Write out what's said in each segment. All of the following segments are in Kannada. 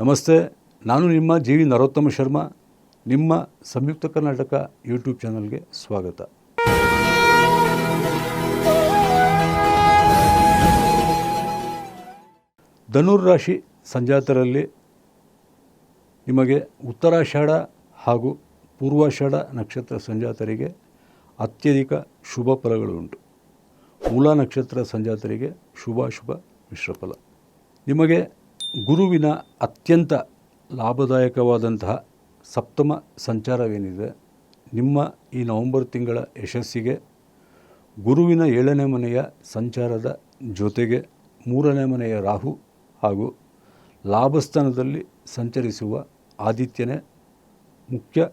ನಮಸ್ತೆ, ನಾನು ನಿಮ್ಮ ಜಿ ವಿ ನರೋತ್ತಮ ಶರ್ಮಾ, ನಿಮ್ಮ ಸಂಯುಕ್ತ ಕರ್ನಾಟಕ ಯೂಟ್ಯೂಬ್ ಚಾನಲ್ಗೆ ಸ್ವಾಗತ. ಧನುರ್ ರಾಶಿ ಸಂಜಾತರಲ್ಲಿ ನಿಮಗೆ ಉತ್ತರಾಷಾಢ ಹಾಗೂ ಪೂರ್ವಾಷಾಢ ನಕ್ಷತ್ರ ಸಂಜಾತರಿಗೆ ಅತ್ಯಧಿಕ ಶುಭ ಫಲಗಳುಂಟು. ಮೂಲ ನಕ್ಷತ್ರ ಸಂಜಾತರಿಗೆ ಶುಭಾಶುಭ ಮಿಶ್ರಫಲ ನಿಮಗೆ ಗುರುವಿನ ಅತ್ಯಂತ ಲಾಭದಾಯಕವಾದಂತಹ ಸಪ್ತಮ ಸಂಚಾರವೇನಿದೆ, ನಿಮ್ಮ ಈ ನವೆಂಬರ್ ತಿಂಗಳ ಯಶಸ್ಸಿಗೆ, ಗುರುವಿನ ಏಳನೇ ಮನೆಯ ಸಂಚಾರದ ಜೊತೆಗೆ ಮೂರನೇ ಮನೆಯ ರಾಹು ಹಾಗೂ ಲಾಭಸ್ಥಾನದಲ್ಲಿ ಸಂಚರಿಸುವ ಆದಿತ್ಯನೇ ಮುಖ್ಯ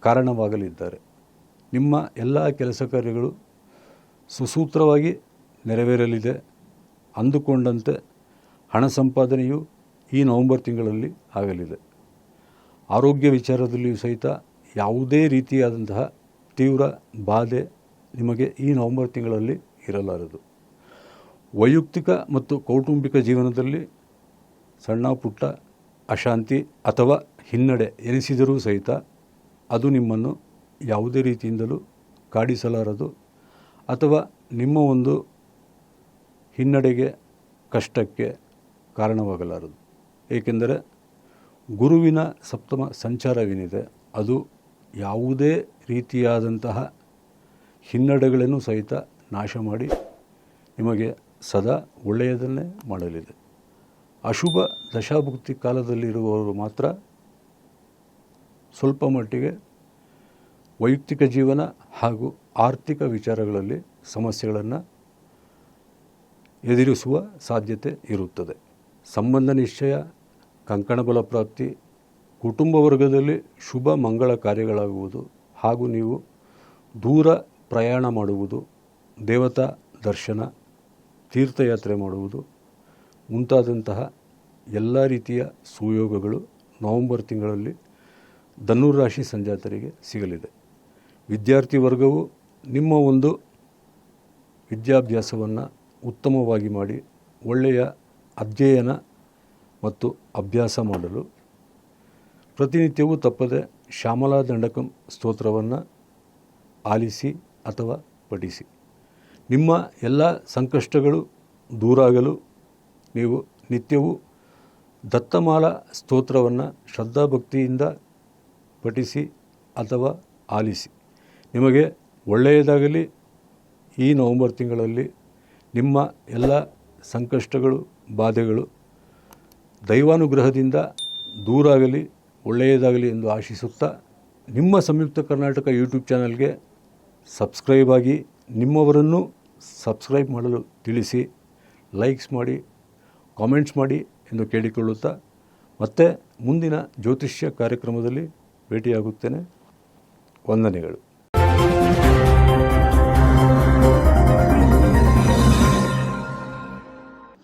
ಕಾರಣವಾಗಲಿದ್ದಾರೆ. ನಿಮ್ಮ ಎಲ್ಲ ಕೆಲಸ ಕಾರ್ಯಗಳು ಸುಸೂತ್ರವಾಗಿ ನೆರವೇರಲಿದೆ. ಅಂದುಕೊಂಡಂತೆ ಹಣ ಸಂಪಾದನೆಯು ಈ ನವೆಂಬರ್ ತಿಂಗಳಲ್ಲಿ ಆಗಲಿದೆ. ಆರೋಗ್ಯ ವಿಚಾರದಲ್ಲಿಯೂ ಸಹಿತ ಯಾವುದೇ ರೀತಿಯಾದಂತಹ ತೀವ್ರ ಬಾಧೆ ನಿಮಗೆ ಈ ನವೆಂಬರ್ ತಿಂಗಳಲ್ಲಿ ಇರಲಾರದು. ವೈಯಕ್ತಿಕ ಮತ್ತು ಕೌಟುಂಬಿಕ ಜೀವನದಲ್ಲಿ ಸಣ್ಣ, ಪುಟ್ಟ ಅಶಾಂತಿ ಅಥವಾ ಹಿನ್ನಡೆ ಎನಿಸಿದರೂ ಸಹಿತ ಅದು ನಿಮ್ಮನ್ನು ಯಾವುದೇ ರೀತಿಯಿಂದಲೂ ಕಾಡಿಸಲಾರದು ಅಥವಾ ನಿಮ್ಮ ಒಂದು ಹಿನ್ನಡೆಗೆ, ಕಷ್ಟಕ್ಕೆ ಕಾರಣವಾಗಲಾರದು. ಏಕೆಂದರೆ ಗುರುವಿನ ಸಪ್ತಮ ಸಂಚಾರವೇನಿದೆ, ಅದು ಯಾವುದೇ ರೀತಿಯಾದಂತಹ ಹಿನ್ನಡೆಗಳನ್ನು ಸಹಿತ ನಾಶ ಮಾಡಿ ನಿಮಗೆ ಸದಾ ಒಳ್ಳೆಯದನ್ನೇ ಮಾಡಲಿದೆ. ಅಶುಭ ದಶಾಭುಕ್ತಿ ಕಾಲದಲ್ಲಿರುವವರು ಮಾತ್ರ ಸ್ವಲ್ಪ ಮಟ್ಟಿಗೆ ವೈಯಕ್ತಿಕ ಜೀವನ ಹಾಗೂ ಆರ್ಥಿಕ ವಿಚಾರಗಳಲ್ಲಿ ಸಮಸ್ಯೆಗಳನ್ನು ಎದುರಿಸುವ ಸಾಧ್ಯತೆ ಇರುತ್ತದೆ. ಸಂಬಂಧ ನಿಶ್ಚಯ ಕಂಕಣಬಲ ಪ್ರಾಪ್ತಿ, ಕುಟುಂಬ ವರ್ಗದಲ್ಲಿ ಶುಭ ಮಂಗಳ ಕಾರ್ಯಗಳಾಗುವುದು ಹಾಗೂ ನೀವು ದೂರ ಪ್ರಯಾಣ ಮಾಡುವುದು, ದೇವತಾ ದರ್ಶನ, ತೀರ್ಥಯಾತ್ರೆ ಮಾಡುವುದು, ಮುಂತಾದಂತಹ ಎಲ್ಲ ರೀತಿಯ ಸುಯೋಗಗಳು ನವೆಂಬರ್ ತಿಂಗಳಲ್ಲಿ ಧನುರ್ ರಾಶಿ ಸಂಜಾತರಿಗೆ ಸಿಗಲಿದೆ. ವಿದ್ಯಾರ್ಥಿ ವರ್ಗವು ನಿಮ್ಮ ಒಂದು ವಿದ್ಯಾಭ್ಯಾಸವನ್ನು ಉತ್ತಮವಾಗಿ ಮಾಡಿ, ಒಳ್ಳೆಯ ಅಧ್ಯಯನ ಮತ್ತು ಅಭ್ಯಾಸ ಮಾಡಲು ಪ್ರತಿನಿತ್ಯವೂ ತಪ್ಪದೆ ಶ್ಯಾಮಲಾ ದಂಡಕಂ ಸ್ತೋತ್ರವನ್ನು ಆಲಿಸಿ ಅಥವಾ ಪಠಿಸಿ. ನಿಮ್ಮ ಎಲ್ಲ ಸಂಕಷ್ಟಗಳು ದೂರಾಗಲು ನೀವು ನಿತ್ಯವೂ ದತ್ತಮಾಲ ಸ್ತೋತ್ರವನ್ನು ಶ್ರದ್ಧಾಭಕ್ತಿಯಿಂದ ಪಠಿಸಿ ಅಥವಾ ಆಲಿಸಿ. ನಿಮಗೆ ಒಳ್ಳೆಯದಾಗಲಿ ಈ ನವೆಂಬರ್ ತಿಂಗಳಲ್ಲಿ ನಿಮ್ಮ ಎಲ್ಲ ಸಂಕಷ್ಟಗಳು, ಬಾಧೆಗಳು ದೈವಾನುಗ್ರಹದಿಂದ ದೂರಾಗಲಿ, ಒಳ್ಳೆಯದಾಗಲಿ ಎಂದು ಆಶಿಸುತ್ತಾ ನಿಮ್ಮ ಸಂಯುಕ್ತ ಕರ್ನಾಟಕ ಯೂಟ್ಯೂಬ್ ಚಾನಲ್ಗೆ ಸಬ್ಸ್ಕ್ರೈಬ್ ಆಗಿ ನಿಮ್ಮವರನ್ನು ಸಬ್ಸ್ಕ್ರೈಬ್ ಮಾಡಲು ತಿಳಿಸಿ, ಲೈಕ್ಸ್ ಮಾಡಿ, ಕಾಮೆಂಟ್ಸ್ ಮಾಡಿ ಎಂದು ಕೇಳಿಕೊಳ್ಳುತ್ತಾ ಮತ್ತೆ ಮುಂದಿನ ಜ್ಯೋತಿಷ್ಯ ಕಾರ್ಯಕ್ರಮದಲ್ಲಿ ಭೇಟಿಯಾಗುತ್ತೇನೆ. ವಂದನೆಗಳು.